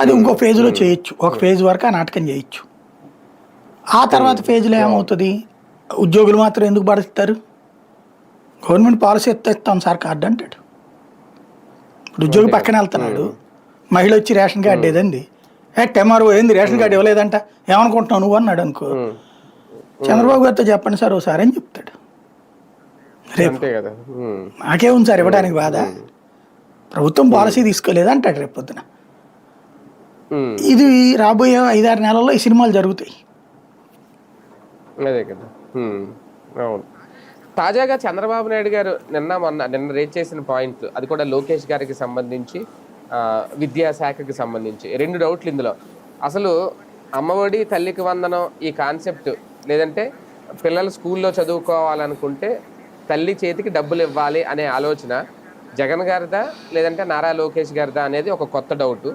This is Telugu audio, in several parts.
అది ఇంకో ఫేజ్లో చేయొచ్చు. ఒక ఫేజ్ వరకు ఆ నాటకం చేయొచ్చు. ఆ తర్వాత ఫేజ్లో ఏమవుతుంది? ఉద్యోగులు మాత్రం ఎందుకు పడుస్తారు గవర్నమెంట్ పాలసీ ఎత్తేస్తాం సార్ కార్డు అంటాడు. ఇప్పుడు ఉద్యోగి పక్కన వెళ్తున్నాడు. మహిళ వచ్చి రేషన్ కార్డు ఏదండి ఏ టెమారో ఏంది? రేషన్ కార్డు ఇవ్వలేదంట. ఏమనుకుంటున్నావు నువ్వు? అన్నాడు అనుకో. చంద్రబాబు గారితో చెప్పండి సార్ ఒకసారి అని చెప్తాడు. రేపు. నాకేముంది సార్ ఇవ్వడానికి బాధ? ప్రభుత్వం పాలసీ తీసుకోలేదు అంటాడు రేపు పొద్దున. ఇది రాబోయే ఐదారు నెలల్లో ఈ సినిమాలు జరుగుతాయి. అదే కదా. అవును. తాజాగా చంద్రబాబు నాయుడు గారు నిన్న మొన్న నిన్న రేట్ చేసిన పాయింట్ అది కూడా లోకేష్ గారికి సంబంధించి విద్యాశాఖకి సంబంధించి. రెండు డౌట్లు ఇందులో. అసలు అమ్మఒడి తల్లికి వందనం ఈ కాన్సెప్ట్ లేదంటే పిల్లలు స్కూల్లో చదువుకోవాలనుకుంటే తల్లి చేతికి డబ్బులు ఇవ్వాలి అనే ఆలోచన జగన్ గారిదా లేదంటే నారా లోకేష్ గారిదా అనేది ఒక కొత్త డౌట్.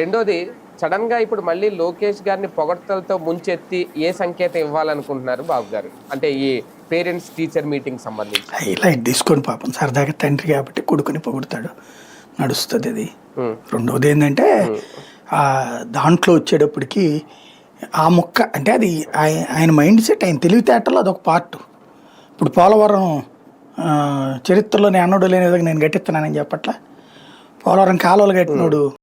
రెండోది సడన్గా ఇప్పుడు మళ్ళీ లోకేష్ గారిని పొగడ్తలతో ముంచెత్తి ఏ సంకేతం ఇవ్వాలనుకుంటున్నారు బాబు గారు? అంటే ఈ పేరెంట్స్ టీచర్ మీటింగ్ సంబంధించి. ఇలా తీసుకోండి పాపం సరదాగా తండ్రి కాబట్టి కొడుకుని పొగుడతాడు. నడుస్తుంది అది రెండవది ఏంటంటే ఆ దాంట్లో వచ్చేటప్పటికి ఆ మొక్క అంటే అది ఆయ- ఆయన మైండ్ సెట్ ఆయన తెలివితేటలో అదొక పార్ట్. ఇప్పుడు పోలవరం చరిత్రలో నేను అన్నడు లేని విధంగా నేను కట్టిస్తున్నానని చెప్పట్లా? పోలవరం కాలువలు కట్టినోడు